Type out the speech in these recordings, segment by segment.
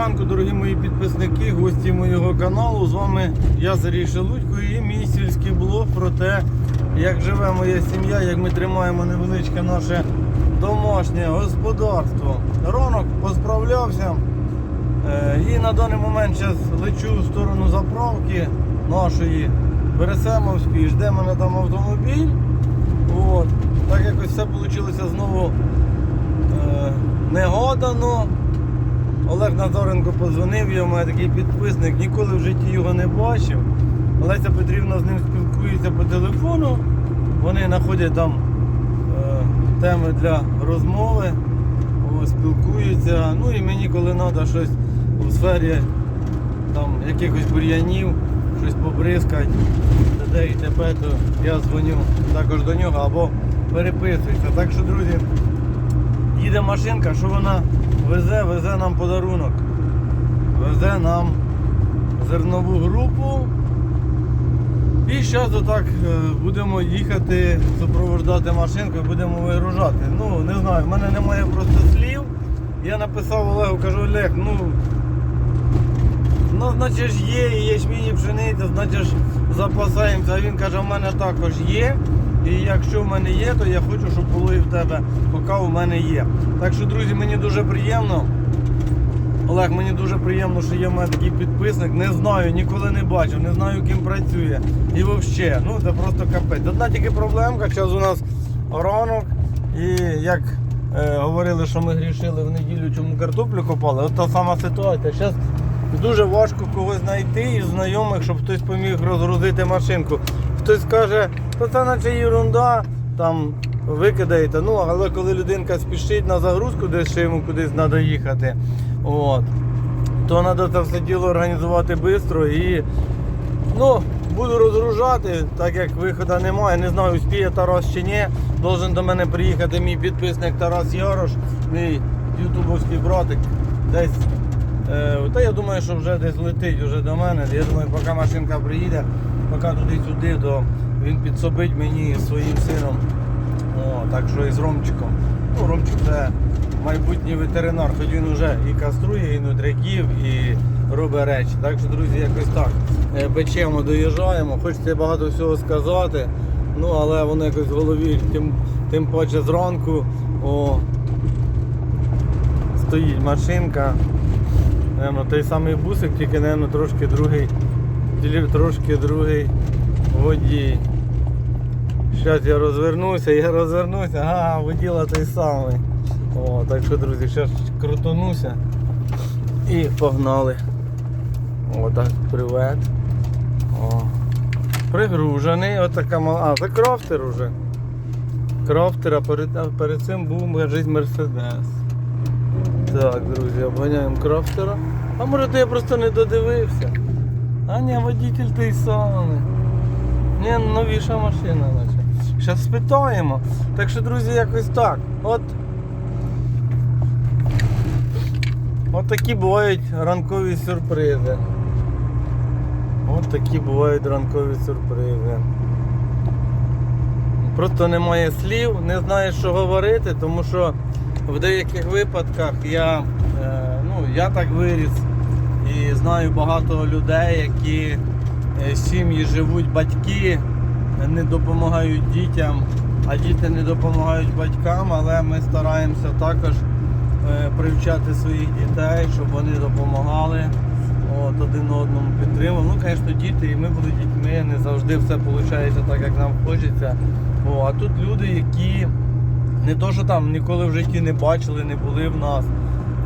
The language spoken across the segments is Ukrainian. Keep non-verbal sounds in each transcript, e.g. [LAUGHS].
ранку, дорогі мої підписники, гості моєго каналу. З вами я Сергій Шелудько і мій сільський блог про те, як живе моя сім'я, як ми тримаємо невеличке наше домашнє господарство. Ранок посправлявся е, і на даний момент зараз лечу в сторону заправки нашої Бересемовської. Жде мене там автомобіль. От. Так якось все вийшло знову е, негодано. Олег Назаренко подзвонив, я такий підписник, ніколи в житті його не бачив. Олеся Петрівна з ним спілкується по телефону. Вони знаходять там е, теми для розмови, о, спілкуються. Ну і мені, коли треба щось у сфері там, якихось бур'янів, щось побризкати, т.д. і т.п., то я дзвоню також до нього або переписуюся. Так що, друзі, їде машинка, що вона везе, везе нам подарунок. Везе нам зернову групу. І зараз отак е, будемо їхати, супроводжувати машинку і будемо вигружати. Ну, не знаю, в мене немає просто слів. Я написав Олегу, кажу, Олег, ну, ну значить є, і ячмінь, і пшениця, значить запасаємося. А він каже, в мене також є. І якщо в мене є, то я хочу, щоб було і в тебе, поки у мене є. Так що, друзі, мені дуже приємно. Олег, мені дуже приємно, що є в мене такий підписник. Не знаю, ніколи не бачив, не знаю, ким працює. І взагалі, ну це просто капець. Одна тільки проблемка, зараз у нас ранок. І як е, говорили, що ми грішили в неділю, чому картоплю копали, от та сама ситуація. Зараз дуже важко когось знайти із знайомих, щоб хтось поміг розгрузити машинку. Хтось каже, то це наче ерунда, там викидаєте. Ну, але коли людинка спішить на загрузку, десь ще йому кудись треба їхати, от, то треба це все діло організувати швидко і ну, буду розгружати, так як виходу немає. Не знаю, успіє Тарас чи ні. Должен до мене приїхати мій підписник Тарас Ярош, мій ютубовський братик. Десь. Е, та я думаю, що вже десь летить вже до мене. Я думаю, поки машинка приїде, поки туди-сюди, то він підсобить мені своїм сином. О, так що і з Ромчиком. Ну, Ромчик це майбутній ветеринар, хоч він вже і каструє, і нутряків, і робить речі. Так що, друзі, якось так. Е, Печемо, доїжджаємо, хочеться багато всього сказати. Ну, але воно якось в голові, тим, тим паче зранку. О, стоїть машинка. Наверно, той самий бусик, тільки, наверно, трошки другий, тілі- трошки другий водій. Зараз я розвернуся, я розвернуся, ага, воділа той самий. О, так що, друзі, зараз крутонуся і погнали. О, привет. О. Пригружений, отака мала. А, це крафтер уже. Крафтер, а перед, а перед цим був кажуть, Мерседес. Так, друзі, обганяємо крафтера. А може то я просто не додивився. А ні, водитель той самий. Ні, новіша машина наче. Зараз спитаємо. Так що, друзі, якось так. От. От такі бувають ранкові сюрпризи. От такі бувають ранкові сюрпризи. Просто немає слів, не знаєш, що говорити, тому що в деяких випадках я, е, ну, я так виріс і знаю багато людей, які е, сім'ї живуть, батьки не допомагають дітям, а діти не допомагають батькам, але ми стараємося також е, привчати своїх дітей, щоб вони допомагали. От, один одному підтримував. Ну, звісно, діти, і ми були дітьми, не завжди все виходить так, як нам хочеться. О, а тут люди, які не то, що там ніколи в житті не бачили, не були в нас.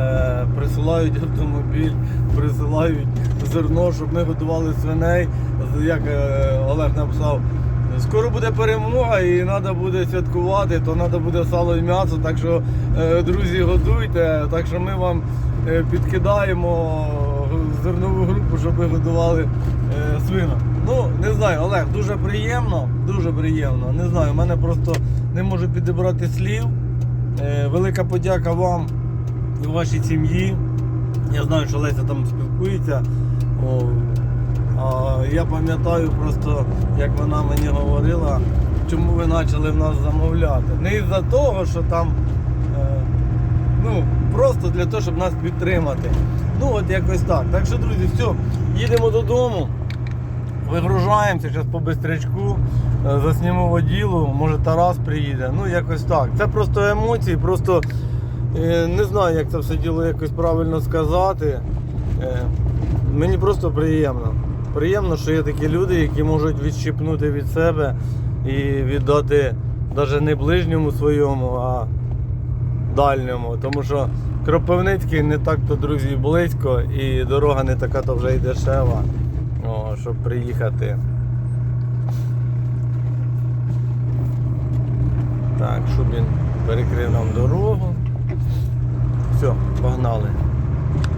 Е, присилають автомобіль, присилають зерно, щоб ми годували свиней. Як е, Олег написав, скоро буде перемога і треба буде святкувати, то треба буде сало і м'ясо. Так що, е, друзі, годуйте. Так що ми вам підкидаємо зернову групу, щоб ви годували свинок. Ну, не знаю, Олег, дуже приємно, дуже приємно. Не знаю, в мене просто не можу підібрати слів. Велика подяка вам і вашій сім'ї. Я знаю, що Леся там спілкується. О, а я пам'ятаю просто, як вона мені говорила, чому ви почали в нас замовляти. Не із-за того, що там, е, ну, просто для того, щоб нас підтримати. Ну от якось так. Так що, друзі, все, їдемо додому. Вигружаємося зараз по бистрячку, е, заснімемо воділу, може Тарас приїде. Ну якось так. Це просто емоції, просто не знаю, як це все діло якось правильно сказати. Е, Мені просто приємно. Приємно, що є такі люди, які можуть відщипнути від себе і віддати навіть не ближньому своєму, а дальньому. Тому що Кропивницький не так-то, друзі, близько і дорога не така то вже й дешева, о, щоб приїхати. Так, щоб він перекрив нам дорогу. Все, погнали.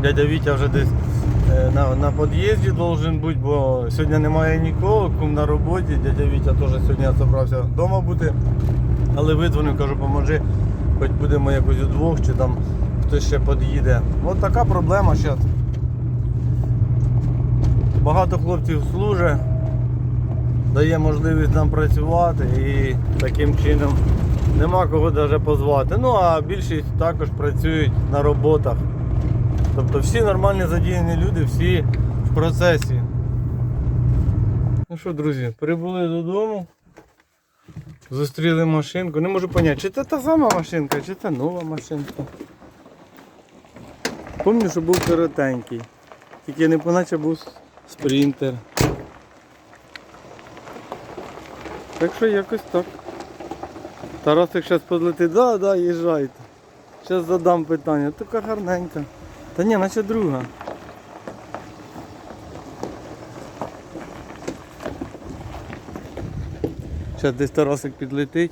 Дядя Вітя вже десь е, на, на під'їзді должен бути, бо сьогодні немає нікого, кум на роботі. Дядя Вітя теж сьогодні зібрався вдома бути. Але видзвонив, кажу, поможи, хоч будемо якось удвох, чи там хтось ще під'їде. Ось така проблема зараз. Багато хлопців служить, дає можливість нам працювати і таким чином нема кого навіть позвати. Ну а більшість також працюють на роботах. Тобто всі нормальні задіяні люди, всі в процесі. Ну що, друзі, прибули додому. Зустріли машинку. Не можу зрозуміти, чи це та сама машинка, чи це нова машинка. Пам'ятаю, що був коротенький. Тільки не поначе був спринтер. Так що якось так. Тарасик зараз подлетить, да, да, їжджайте. Зараз задам питання. Така гарненька. Та ні, наче друга. Зараз десь Тарасик підлетить.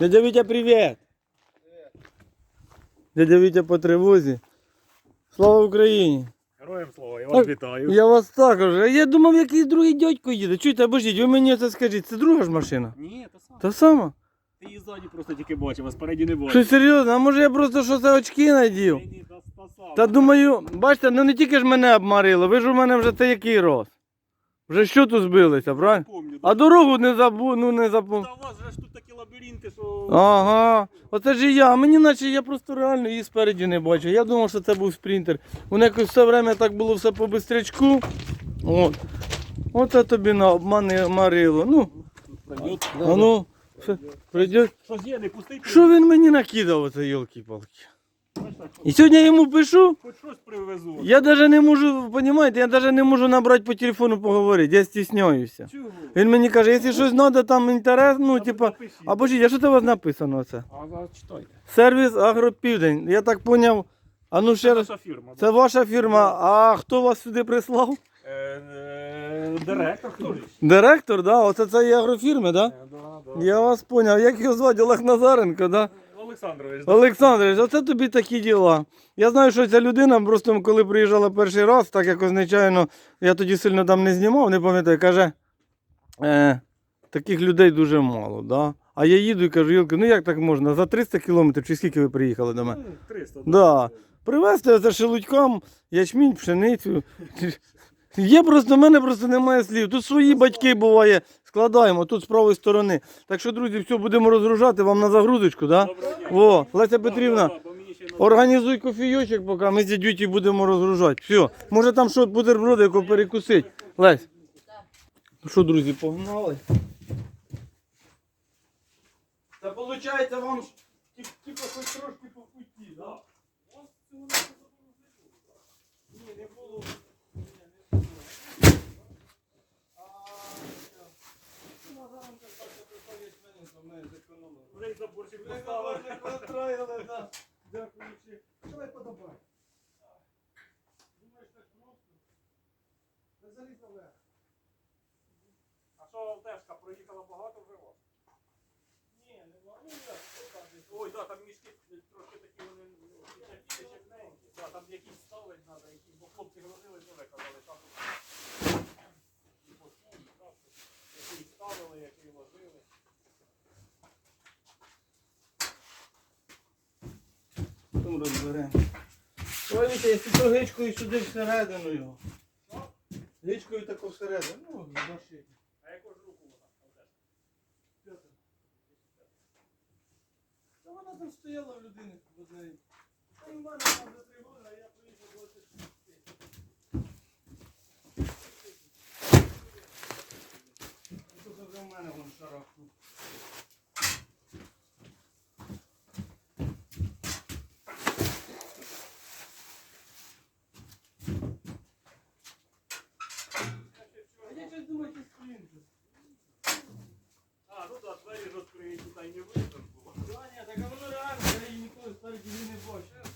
Дядя Вітя, привіт! Дядя Вітя по тривозі. Слава Україні! Героям слова, я Так, вас вітаю. Я вас також. А Я думав, якийсь другий дядько їде. Чуєте, обождіть, ви мені це скажіть, це друга ж машина? Ні, та сам. Та сама? Ти її ззаді просто тільки бачив, а спереді не бачив. Що серйозно? А може я просто що це очки надів? Ні, та, та сама. Та думаю, бачите, ну не тільки ж мене обмарило, ви ж у мене вже це який роз. Вже що тут збилися, правильно? Помню, А дорогу не забув, ну не забув. Та у вас же ж тут такі лабіринти, що... Ага, оце ж і я. Мені наче я просто реально її спереді не бачу. Я думав, що це був спринтер. Воно якось все время так було все по бистрячку. От. Оце тобі на обмани марило. Ну, Пройдет. а ну, прийде. Що він мені накидав, оце йолки-палки. І сьогодні я йому пишу. Хоч щось привезу. Я даже не можу, понимаете, я даже не можу набрати по телефону поговорити, я стісняюся. Чого? Він мені каже, якщо щось треба, там інтерес, ну, типа, а божіть, а що це у вас написано це? А. Сервіс Агропівдень. Я так поняв. А ну ще Це раз. фірма. Це ваша фірма. А хто вас сюди прислав? Е, е, Директор, хто ж? Директор, да? Оце це є агрофірми, да? Е, да, да. Я вас поняв. Як його звати? Олег Назаренко, да? Олександрович. Олександрович, оце тобі такі діла. Я знаю, що ця людина просто коли приїжджала перший раз, так якось нечайно, я тоді сильно там не знімав, не пам'ятаю, каже, е, таких людей дуже мало. Да? А я їду і кажу, Юлка, ну як так можна? За 300 кілометрів чи скільки ви приїхали до мене? Ну, 300. Да. Привезти оце шелудькам, ячмінь, пшеницю. [LAUGHS] Є просто, в мене просто немає слів. Тут свої батьки буває, складаємо тут з правої сторони. Так що, друзі, все, будемо розгружати вам на загрузочку, да? Доброго дня. О, Леся Петрівна, організуй кофійочок, поки ми з дядюті будемо розгружати. Все, може там що бутерброди, яку перекусить. Лесь. Ну що, друзі, погнали. Це виходить вам типу хоч трошки по путі, да? Ні, не було. Вже й заборчик Ви поставили. построїли, да. Дякуючи. Давай подобай. Думаєш, так просто? Та залізь наверх. А що ЛТшка проїхала багато вже? вас? Ні, не я. Ой, да, там мішки трошки такі вони чекненькі. Да, там якісь ставить треба, якісь, бо хлопці грузили, то ви казали, там і посуд, і так, які ставили, які ложили. Потім розберемо. Ой, Вітя, якщо то гичкою сюди всередину його. Річкою тако всередину. Ну, башить. А яку ж руку вона? Та вона там стояла в людини в одній. Та й в мене там за три роки, а я приїхав 26. Тут вже в мене вон шарахнув. А я щось думаю, ти сплінки. А, ну так, двері розкриють, туди й не видно ж було. Да, ні, так а воно реально, я її ніколи спереді не бачив.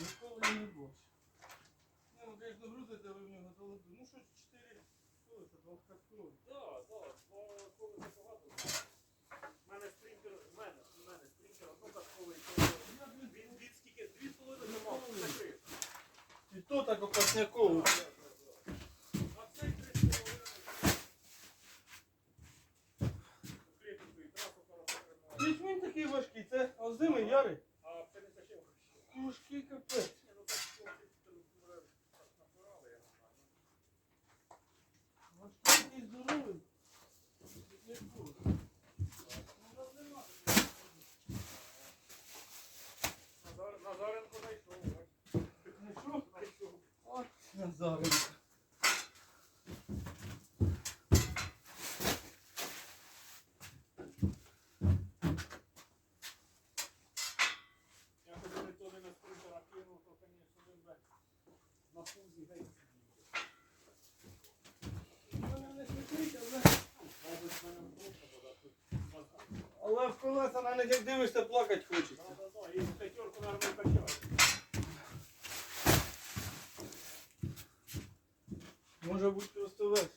Ніколи не бачив. Не, ну, звісно, грузите ви в нього золоту. Ну, що, 4 колеса. Так, так, коли це. У мене спринтер, в мене, в мене спринтер однокатковий. Він, скільки, дві з половиною мав, закрив. І то так опасняково. А цей три з половиною. Такий важкий, це озимий ярий. А пшениця ще важче. Важкий капець. Ні, ну так, хлопці, там, може, так набирали, я не знаю. Важкий такий здоровий. Як курс. Ну, розлима. Назар, Назаренко знайшов. Знайшов? Знайшов. От Назаренко. Я коли не то не на спринтера кинув, то, звісно, він би на фузі геть сидів. Мене не смішить, але... Мабуть, в мене просто була тут мазка. Але в колеса на них як дивишся, плакати хочеться. І п'ятерку. Може бути просто весело.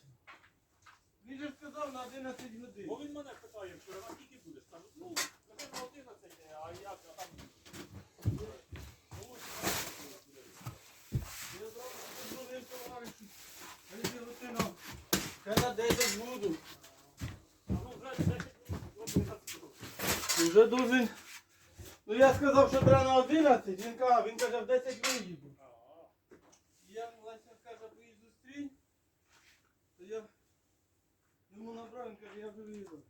Він же сказав на 11 годин. Бо він мене питає вчора, на скільки будеш? Кажу, ну, напевно, 11, а як, а там... Лучше на 11 буде. Я зразу подзвонив товаришу. Алексій Лутинов. Я на 10 буду. А ну, вже 10 до 12 років. Вже дуже. Ну я сказав, що треба на 11. Він каже, він каже, в 10 виїду. А, Я Леся каже, поїзд зустрінь. То я йому набрав, він каже, я вже виїду.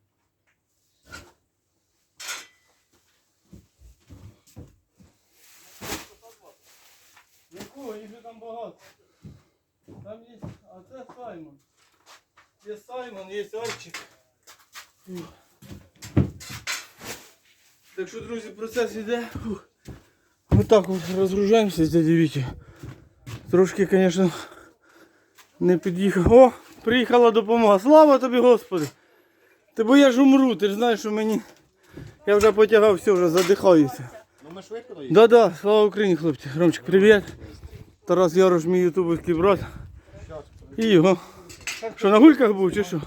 Якого? Їх там багато. Там є, а це Саймон. Є Саймон, є Арчик. Фух. Так що, друзі, процес. Фух. Ми так от розгружаємося з дяді Віті. Трошки, звісно, не під'їхав. О, приїхала допомога. Слава тобі, Господи! Ти бо я ж умру, ти ж знаєш, що мені. Я вже потягав, все, вже задихаюся. Ну ми швидко доїдемо. Да-да, слава Україні, хлопці. Ромчик, привіт. Тарас Ярош, мій ютубовський брат. І його. Що, на гульках був чи що?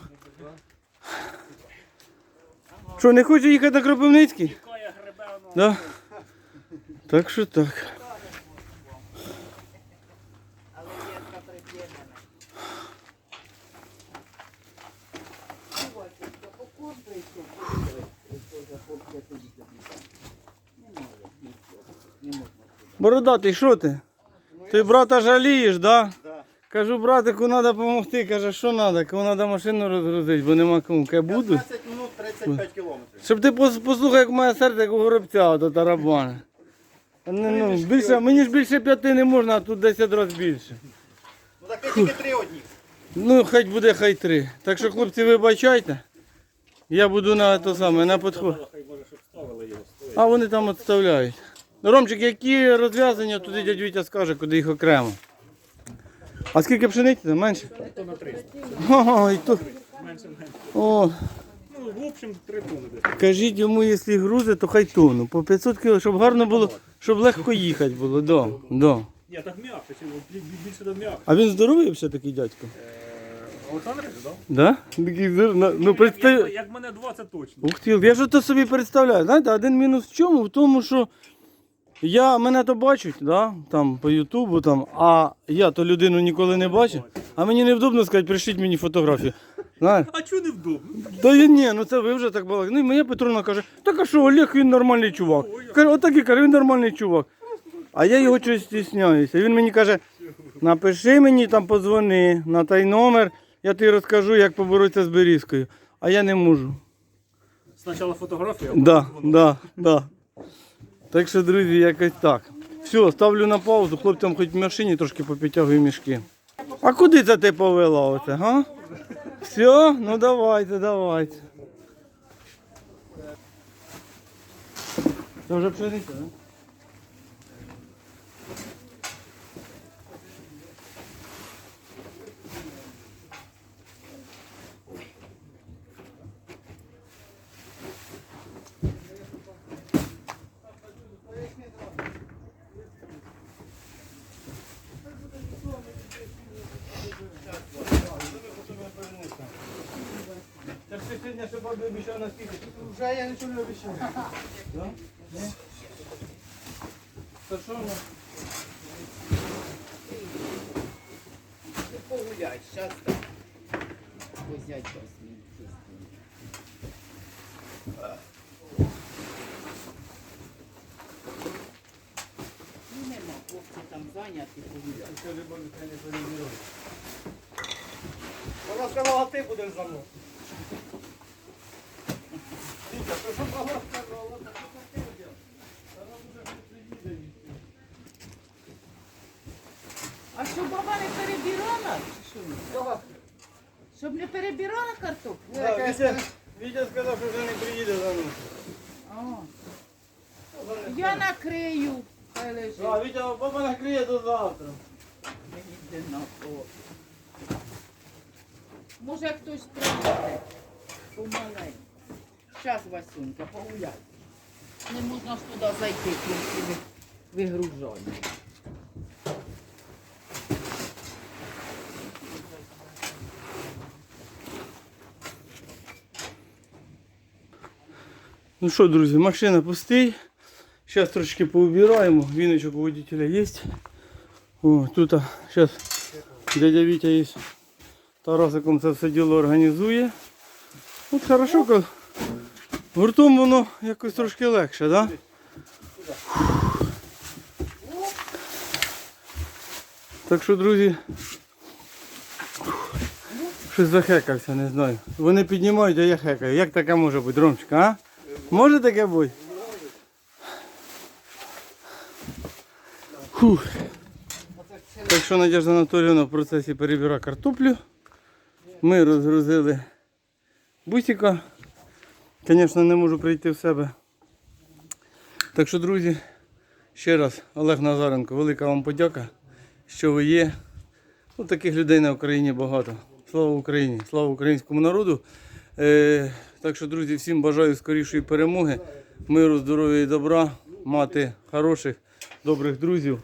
Що, не хоче їхати на Кропивницький? Да? Так що так. Але єдка можна. Бородатий, що ти? Ти брата жалієш? Да. Кажу, братику, треба допомогти. Каже, що треба? Кому треба машину розгрузити, бо нема кому. Каже, буду. 15 минут 35 кілометрів. Щоб ти пос- послухав, як моє серце, як у горобця, до тарабана. Ну, ну, більше, мені ж більше п'яти не можна, а тут 10 разів більше. Ну так тільки три одні. Ну, хай буде, хай три. Так що, хлопці, вибачайте. Я буду на то саме, на підход. А вони там відставляють. Ромчик, які розв'язання, туди дядь Вітя скаже, куди їх окремо. А скільки пшениці? там? Менше? То на 300. Ого, і то. Менше, менше. О, Ну, в общем, 3 тонни десь. кажіть йому, якщо грузи, то хай тону. По 500 кг, щоб гарно було, щоб легко їхати було. Да, да. Ні, так м'якше, чи бі- бі- більше до м'якше. А він здоровий все такий дядько? Олександр, так? Да? Такий здор- на- Ну, представ... Як, як мене 20 точно. Ух ти, я ж то собі представляю. Знаєте, один мінус в чому? В тому, що я, мене то бачать, да? там, по Ютубу, там, а я то людину ніколи не бачив. А мені невдобно сказати, прийшліть мені фотографію. Знаєш? А чого не вдома? Та я ні, ну це ви вже так балакали. Ну і моя Петровна каже, так а що, Олег він нормальний чувак. Каже, отак і каже, він нормальний чувак. А я його щось стісняюся. Він мені каже, напиши мені там, подзвони на той номер, я тобі розкажу, як поборотися з берізкою. А я не можу. Спочатку фотографія, Да, да, да. Так що, друзі, якось так. Все, ставлю на паузу, хлопцям хоч в машині трошки попідтягую мішки. А куди це ти повела оце, га? Все, ну давайте, давайте. Це вже пшениця, да? Сьогодні ще бабі обіцяв на скільки? Вже я нічого не обіцяв. Да? Ні? Та що ну? Ти погуляй, щас там. Взять посмій. Ну нема, хлопці там зайняті погуляють. Скажи, бабі, хай не перебірай. Вона сказала, ти будеш за мною. А що баба не перебирала? Чи що? Щоб не перебирала картоплю? Да, Вітя, Вітя сказав, що вже не приїде за мною. А. Я накрию. Хай лежить. А, Вітя, баба накриє до завтра. Мені йде на. Може хтось прийде. Помаленьку. Щас, Васюнька, погуляй. Не можна ж туди зайти, тільки ви- Ну що, друзі, машина пустий. Зараз трошки поубираємо. Віночок у водителя є. О, тут зараз дядя Вітя є. Тарасиком це все діло організує. От хорошо, коли гуртом воно якось трошки легше, так? Так що, друзі, щось захекався, не знаю. Вони піднімають, а я хекаю. Як таке може бути, Ромчик, а? Може таке бути? Фух. Так що Надежда Анатоліївна в процесі перебирає картоплю. Ми розгрузили бусика. Звісно, не можу прийти в себе. Так що, друзі, ще раз, Олег Назаренко, велика вам подяка, що ви є. Ну, таких людей на Україні багато. Слава Україні, слава українському народу. Е, так що, друзі, всім бажаю скорішої перемоги, миру, здоров'я і добра, мати хороших, добрих друзів,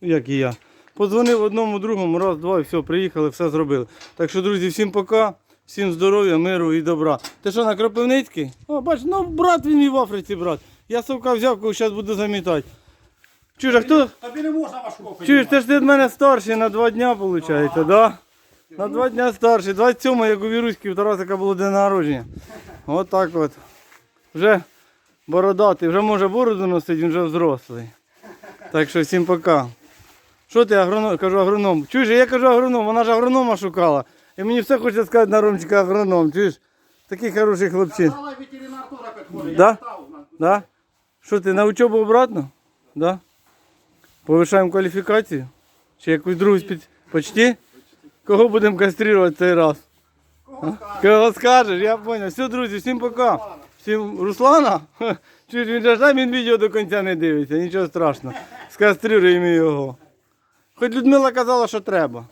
як і я. Подзвонив одному другому, раз, два, і все, приїхали, все зробили. Так що, друзі, всім пока, всім здоров'я, миру і добра. Ти що, на Кропивницький? О, бач, ну брат він і в Африці, брат. Я совка взяв, коли зараз буду замітати. Чужа, а хто? Тобі не можна важко Чуєш, ти ж ти від мене старший на два дня, виходить, так? Да? На два дня старший. 27 як у Віруськи, у Тарасика було день народження. От так от. Вже бородатий, вже може бороду носить, він вже взрослий. Так що всім пока. Що ти агроном? Кажу агроном. Чуєш, я кажу агроном, вона ж агронома шукала. І мені все хоче сказати на Ромчика агроном. Чуєш? Такий хороший ветеринар підходить. Да? Я Да? Що ти на учебу обратно? Да? Повишаємо кваліфікацію? Чи якусь другу спеці... Почти? Кого будемо каструвати цей раз? Кого скаже? Кого скажеш, я зрозумів. Все, друзі, всім пока. Всім Руслана? Ха, Чуть він же ж там він відео до кінця не дивиться, нічого страшного. Скастрюємо його. Хоч Людмила казала, що треба.